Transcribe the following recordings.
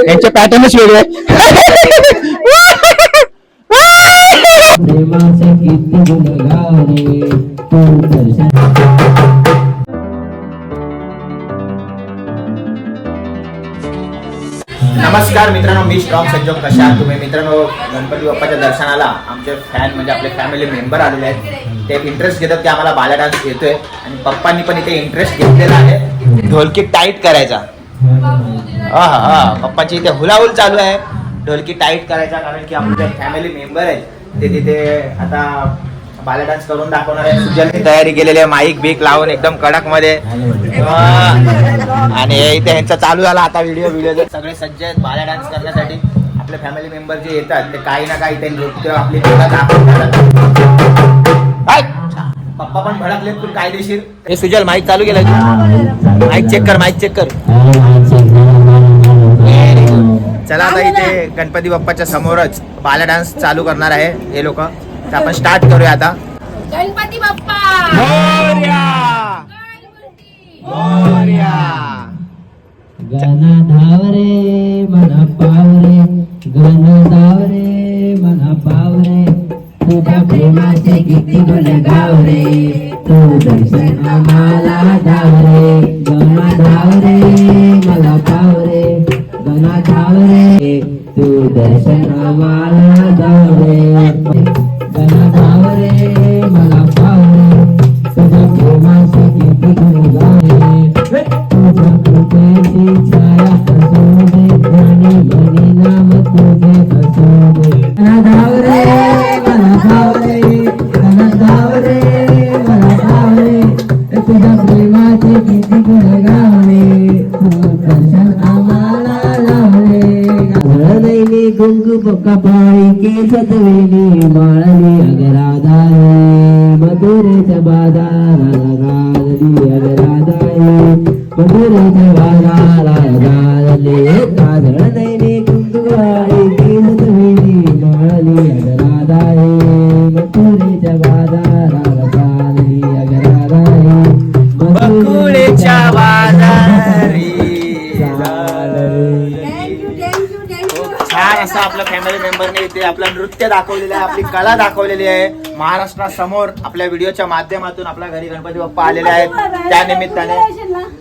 यांचे पॅटर्नच वेगळे प्रेमाचे किती गुण गाणे तू नमस्कार मित्रांनो मी स्ट्रॉंग संजोग कशा तुम्ही मित्रांनो गणपती बाप्पाच्या दर्शनाला आमचे फॅन म्हणजे आपले फॅमिली मेंबर आलेले आहेत. ते इंटरेस्ट घेतात की आम्हाला बाला डान्स येतोय आणि पप्पांनी पण इथे इंटरेस्ट घेतलेला आहे. ढोलकी टाईट करायचा. हा हा पप्पाची इथे हुलाहुल चालू आहे. ढोलकी टाईट करायचा कारण की आमचे फॅमिली मेंबर आहेत. ते तिथे आता बाला डान्स करून दाखवणार आहे. सुजलने तयारी केलेली आहे. माईक बीक लावून एकदम कडकमध्ये आणि इथे ह्यांचा चालू झाला आता व्हिडिओ व्हिडिओ सगळे सज्ज आहेत बाला डान्स करण्यासाठी. आपले फॅमिली मेंबर जे येतात ते काही ना काही ते नृत्य आपली! पप्पा पण भडकलेत पण कायदेशीर. हे सुजल माईक चालू केलं माईक चेक कर माईक चेक कर. चला आता इथे गणपती बाप्पाच्या समोरच बाला डान्स चालू करणार आहे हे लोक. तर आपण स्टार्ट करूया आता गणपती बाप्पा मोरया! मोरया! गण धावरे मन पावरे गण धावरे मन पावरे तुझ्या प्रेमाचे किती गुण गावरे तू दर्शन आम्हाला धावरे गण धावरे मला पावरे गण धावरे तू दर्शन आम्हाला धावरे காதலை காதலை असं आपल्या फॅमिली मेंबरने इथे आपलं नृत्य दाखवलेलं आहे आपली कला दाखवलेली आहे. महाराष्ट्रासमोर आपल्या व्हिडिओच्या माध्यमातून आपल्या घरी गणपती बाप्पा आलेले आहेत. त्या निमित्ताने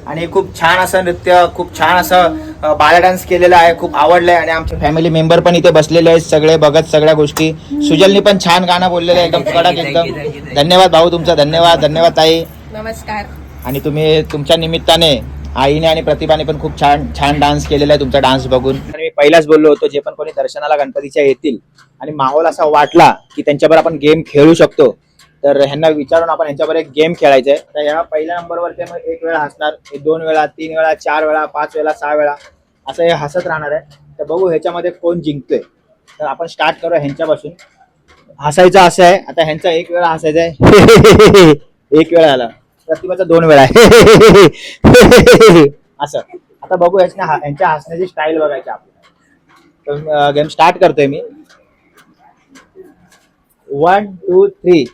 आणि खूप छान असं नृत्य खूप छान असं बाला डान्स केलेला आहे खूप आवडलंय. आणि आमचे फॅमिली मेंबर पण इथे बसलेले आहेत सगळे बघत सगळ्या गोष्टी. सुजलनी पण छान गाणं बोललेलं आहे एकदम कडक एकदम. धन्यवाद भाऊ तुमचा धन्यवाद धन्यवाद ताई. नमस्कार. आणि तुम्ही तुमच्या निमित्ताने आईने आणि प्रतिभाने पण खूप छान छान डान्स केलेला आहे तुमचा डान्स बघून. मी पहिलाच बोललो होतो जे पण कोणी दर्शनाला गणपतीच्या येतील आणि माहोल असा वाटला की त्यांच्यावर आपण गेम खेळू शकतो तर ह्यांना विचारून आपण ह्यांच्यावर एक गेम खेळायचा आहे तर ह्या पहिल्या नंबरवर ते मग एक वेळा हसणार एक दोन वेळा तीन वेळा चार वेळा पाच वेळा सहा वेळा असं हे हसत राहणार आहे. तर बघू ह्याच्यामध्ये कोण जिंकतोय. तर आपण स्टार्ट करूया ह्यांच्यापासून. हसायचं असं आहे. आता ह्यांचा एक वेळा हसायचा आहे. एक वेळा आला. प्रतिभाचा दोन वेळा आहे. असं. आता बघू याच्या यांच्या हसण्याची स्टाईल बघायची आपल्याला. गेम स्टार्ट करतोय मी. वन टू थ्री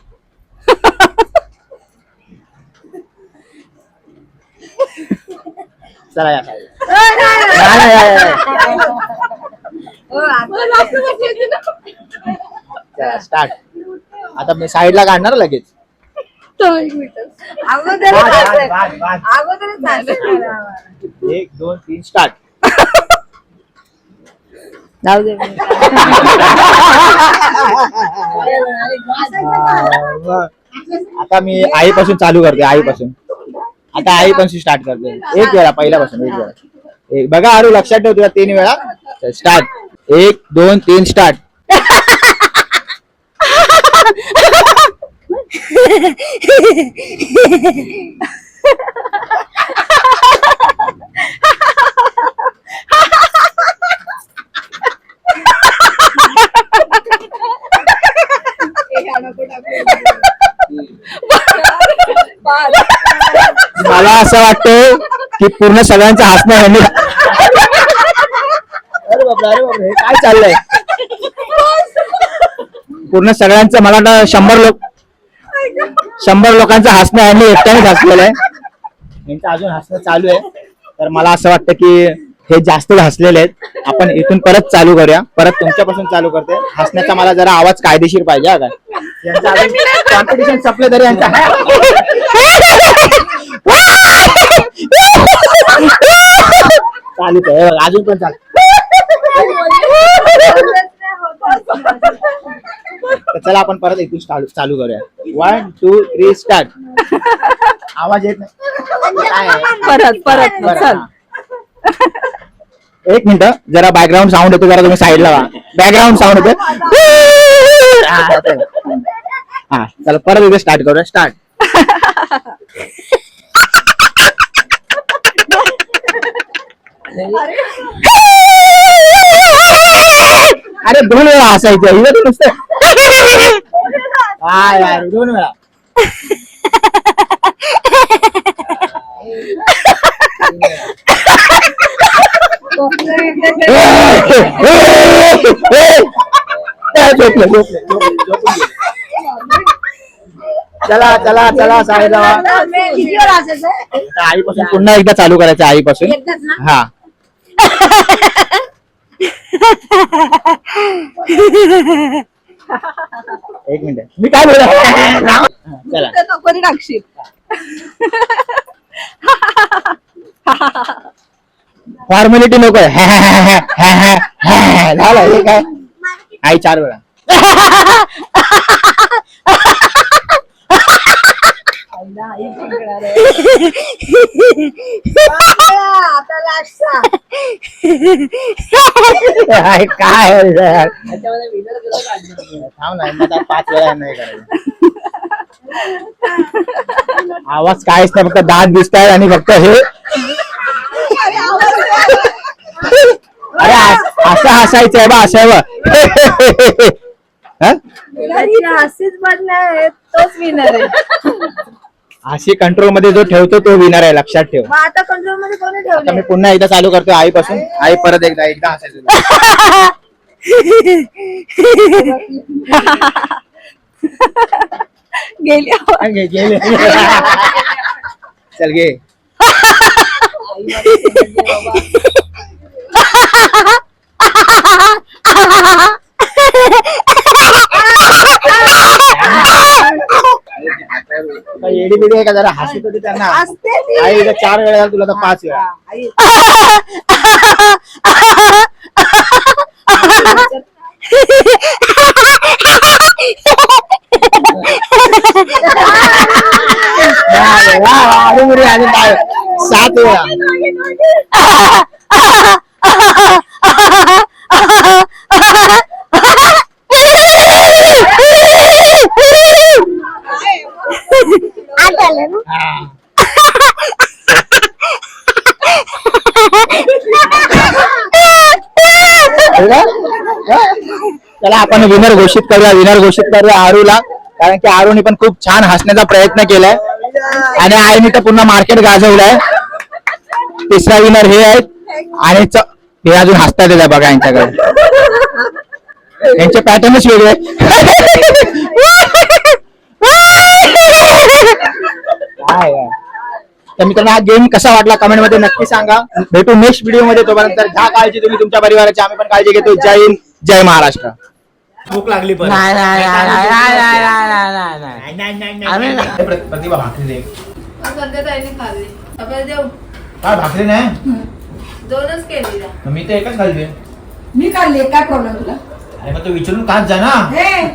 चला या. स्टार्ट आता मी साईडला काढणार लगेच. एक दोन तीन स्टार्ट जाऊ दे आता मी आईपासून चालू करते आईपासून. आता आईपासून स्टार्ट करते. एक वेळा पहिल्यापासून एक वेळा. एक बघा अरे लक्षात ठेव तुला तीन वेळा. स्टार्ट एक दोन तीन स्टार्ट मला असं वाटतं की पूर्ण सगळ्यांचं हसणं ह्यांनी अरे बापरे अरे बापरे हे काय चाललंय? पूर्ण सगळ्यांचं मला वाटतं शंभर लोक शंभर लोकांचं हसणं यांनी एकट्यानेच हसलेलं आहे. यांचं अजून हसणं चालू आहे. तर मला असं वाटतं की हे जास्त हसलेले आहेत. आपण इथून परत चालू करूया. परत तुमच्यापासून चालू करते. हसण्याचा मला जरा आवाज कायदेशीर पाहिजे हा काय? कॉम्पिटिशन संपलं तरी यांचा चालू आहे अजून पण चालू. तर चला आपण परत इथून चालू चालू करूया. वन टू थ्री स्टार्ट आवाज येत नाही. काय आहे? परत परत बरं, चल. हा. एक मिनिट जरा बॅकग्राऊंड साऊंड येतो जरा तुम्ही साईडला व्हा बॅकग्राऊंड साऊंड येतो हा, चला. हा चला परत इथे स्टार्ट करूया. स्टार्ट अरे दोन वेळा हसायचं. इथं तर नुसतं काय यार दोन वेळा. झोपले झोपले. चला चला चला. आता आईपासून पुन्हा एकदा चालू करायचं आईपासून. हा. एक मिनिट. मी काय बोला चला. कोणी टाकशील फॉर्मॅलिटी नको झालं हे काय? आई चार वेळा. काय काय आवाज कायच नाही फक्त दात दिसतायत आणि फक्त हे. अरे असं असं आहे बा असं बा. हा? विनर तोच विनर आहे. अशी कंट्रोलमध्ये जो ठेवतो तो विनर आहे. लक्षात ठेव. मग आता कंट्रोलमध्ये कोणी आता मी पुन्हा एकदा चालू करतो आईपासून. आई परत एकदा एकदा हसायचं. गेली गेले. चल घे. एडी बिडी आहे का जरा हसत होती त्यांना असते ती. आई इथं चार वेळा झालं, तुला तर पाच आई. मुली, वेळा. सात वेळा चला आपण विनर घोषित करूया विनर घोषित करूया आरूला कारण की आरूने पण खूप छान हसण्याचा प्रयत्न केलाय. आणि आईने तर पुन्हा मार्केट गाजवलंय. तिसरा विनर हे आहेत. आणि च- हे अजून हसतात येत बघा यांच्याकडे. यांचे पॅटर्नच वेगळे काय यार. तर मित्रांनो हा गेम कसा वाटला कमेंटमध्ये नक्की सांगा. भेटू नेक्स्ट व्हिडिओमध्ये. तोपर्यंत घ्या काळजी तुम्ही तुमच्या परिवाराची. आम्ही पण काळजी घेतो. जय हिंद जय महाराष्ट्र. भूक लागली पण नाही नाही नाही नाही नाही नाही नाही नाही प्रतिभा भाकरी दे. सध्या ताईने खाल्ली. आपण देऊ? काय भाकरी नाही? दोनच केली मग मी तर एकच खाल्ली. मी खाल्ली काय प्रॉब्लेम तुला? अरे मग तू विचारून काच जा ना. हे